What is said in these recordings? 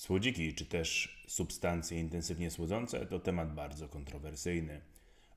Słodziki, czy też substancje intensywnie słodzące, to temat bardzo kontrowersyjny.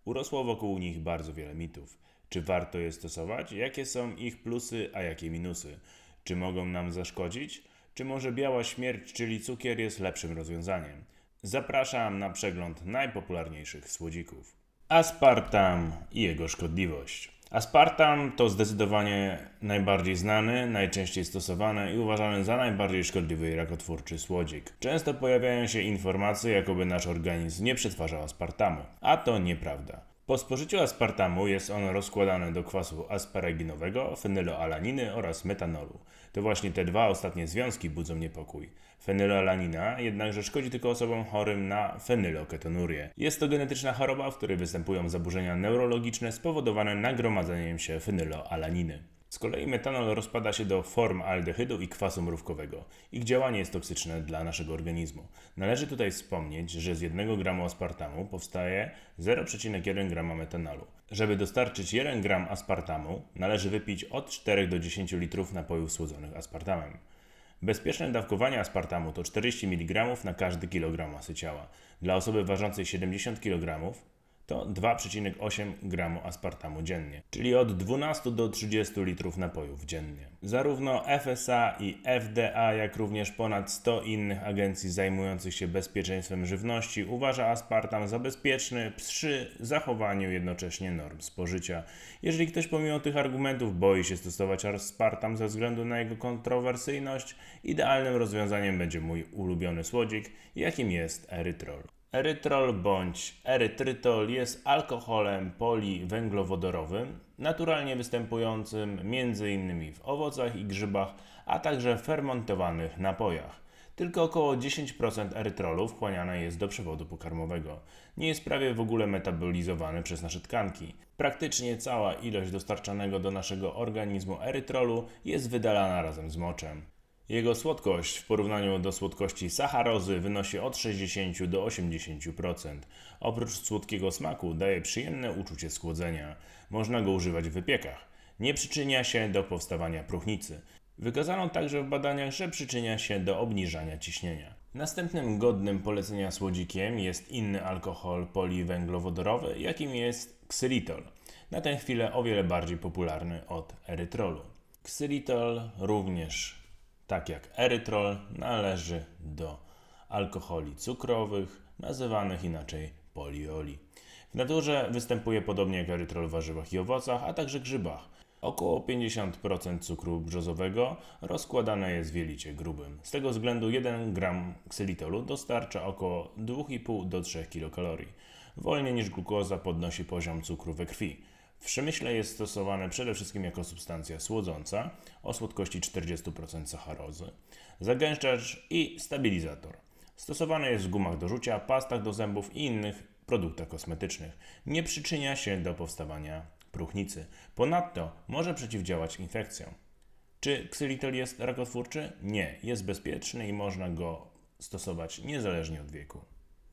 Urosło wokół nich bardzo wiele mitów. Czy warto je stosować? Jakie są ich plusy, a jakie minusy? Czy mogą nam zaszkodzić? Czy może biała śmierć, czyli cukier, jest lepszym rozwiązaniem? Zapraszam na przegląd najpopularniejszych słodzików. Aspartam i jego szkodliwość. Aspartam to zdecydowanie najbardziej znany, najczęściej stosowany i uważany za najbardziej szkodliwy i rakotwórczy słodzik. Często pojawiają się informacje, jakoby nasz organizm nie przetwarzał aspartamu, a to nieprawda. Po spożyciu aspartamu jest on rozkładany do kwasu asparaginowego, fenyloalaniny oraz metanolu. To właśnie te dwa ostatnie związki budzą niepokój. Fenyloalanina jednakże szkodzi tylko osobom chorym na fenyloketonurię. Jest to genetyczna choroba, w której występują zaburzenia neurologiczne spowodowane nagromadzeniem się fenyloalaniny. Z kolei metanol rozpada się do form aldehydu i kwasu mrówkowego. Ich działanie jest toksyczne dla naszego organizmu. Należy tutaj wspomnieć, że z 1 g aspartamu powstaje 0,1 g metanolu. Żeby dostarczyć 1 g aspartamu, należy wypić od 4 do 10 litrów napojów słodzonych aspartamem. Bezpieczne dawkowanie aspartamu to 40 mg na każdy kilogram masy ciała. Dla osoby ważącej 70 kg to 2,8 g aspartamu dziennie, czyli od 12 do 30 litrów napojów dziennie. Zarówno FSA i FDA, jak również ponad 100 innych agencji zajmujących się bezpieczeństwem żywności uważa aspartam za bezpieczny przy zachowaniu jednocześnie norm spożycia. Jeżeli ktoś pomimo tych argumentów boi się stosować aspartam ze względu na jego kontrowersyjność, idealnym rozwiązaniem będzie mój ulubiony słodzik, jakim jest erytrol. Erytrol bądź erytrytol jest alkoholem poliwęglowodorowym, naturalnie występującym m.in. w owocach i grzybach, a także fermentowanych napojach. Tylko około 10% erytrolu wchłaniane jest do przewodu pokarmowego. Nie jest prawie w ogóle metabolizowany przez nasze tkanki. Praktycznie cała ilość dostarczanego do naszego organizmu erytrolu jest wydalana razem z moczem. Jego słodkość w porównaniu do słodkości sacharozy wynosi od 60 do 80%. Oprócz słodkiego smaku daje przyjemne uczucie schłodzenia. Można go używać w wypiekach. Nie przyczynia się do powstawania próchnicy. Wykazano także w badaniach, że przyczynia się do obniżania ciśnienia. Następnym godnym polecenia słodzikiem jest inny alkohol poliwęglowodorowy, jakim jest ksylitol. Na tę chwilę o wiele bardziej popularny od erytrolu. Ksylitol również tak jak erytrol, należy do alkoholi cukrowych, nazywanych inaczej polioli. W naturze występuje podobnie jak erytrol w warzywach i owocach, a także grzybach. Około 50% cukru brzozowego rozkładane jest w jelicie grubym. Z tego względu 1 gram ksylitolu dostarcza około 2,5 do 3 kilokalorii. Wolniej niż glukoza podnosi poziom cukru we krwi. W przemyśle jest stosowane przede wszystkim jako substancja słodząca o słodkości 40% sacharozy, zagęszczacz i stabilizator. Stosowany jest w gumach do rzucia, pastach do zębów i innych produktach kosmetycznych. Nie przyczynia się do powstawania próchnicy. Ponadto może przeciwdziałać infekcjom. Czy ksylitol jest rakotwórczy? Nie, jest bezpieczny i można go stosować niezależnie od wieku.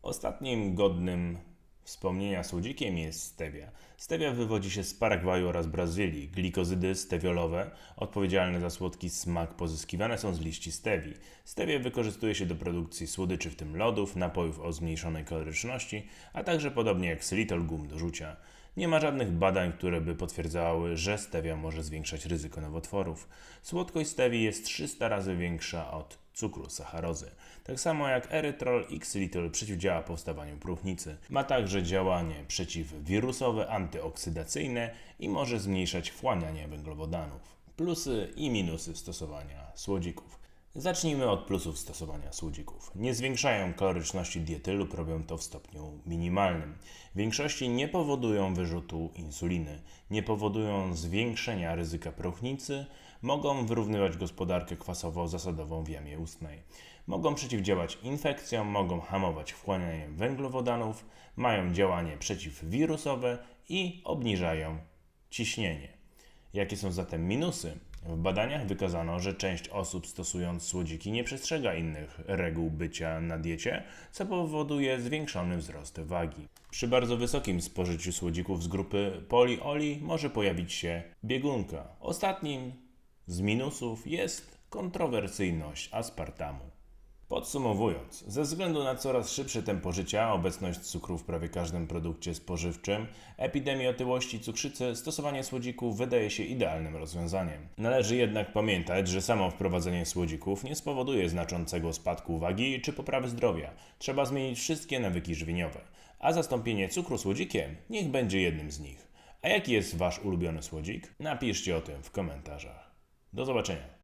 Ostatnim godnym Wspomnienia słodzikiem jest stevia. Stevia wywodzi się z Paragwaju oraz Brazylii. Glikozydy stewiolowe, odpowiedzialne za słodki smak, pozyskiwane są z liści stevii. Stevię wykorzystuje się do produkcji słodyczy, w tym lodów, napojów o zmniejszonej kaloryczności, a także podobnie jak xylitol gum do rzucia. Nie ma żadnych badań, które by potwierdzały, że stevia może zwiększać ryzyko nowotworów. Słodkość stevii jest 300 razy większa od cukru sacharozy. Tak samo jak erytrol, xylitol przeciwdziała powstawaniu próchnicy. Ma także działanie przeciwwirusowe, antyoksydacyjne i może zmniejszać wchłanianie węglowodanów. Plusy i minusy stosowania słodzików. Zacznijmy od plusów stosowania słodzików. Nie zwiększają kaloryczności diety lub robią to w stopniu minimalnym. W większości nie powodują wyrzutu insuliny, nie powodują zwiększenia ryzyka próchnicy, mogą wyrównywać gospodarkę kwasowo-zasadową w jamie ustnej. Mogą przeciwdziałać infekcjom, mogą hamować wchłanianie węglowodanów, mają działanie przeciwwirusowe i obniżają ciśnienie. Jakie są zatem minusy? W badaniach wykazano, że część osób stosując słodziki nie przestrzega innych reguł bycia na diecie, co powoduje zwiększony wzrost wagi. Przy bardzo wysokim spożyciu słodzików z grupy polioli może pojawić się biegunka. Ostatnim z minusów jest kontrowersyjność aspartamu. Podsumowując, ze względu na coraz szybsze tempo życia, obecność cukru w prawie każdym produkcie spożywczym, epidemię otyłości, cukrzycy, stosowanie słodzików wydaje się idealnym rozwiązaniem. Należy jednak pamiętać, że samo wprowadzenie słodzików nie spowoduje znaczącego spadku wagi czy poprawy zdrowia. Trzeba zmienić wszystkie nawyki żywieniowe, a zastąpienie cukru słodzikiem niech będzie jednym z nich. A jaki jest Wasz ulubiony słodzik? Napiszcie o tym w komentarzach. Do zobaczenia.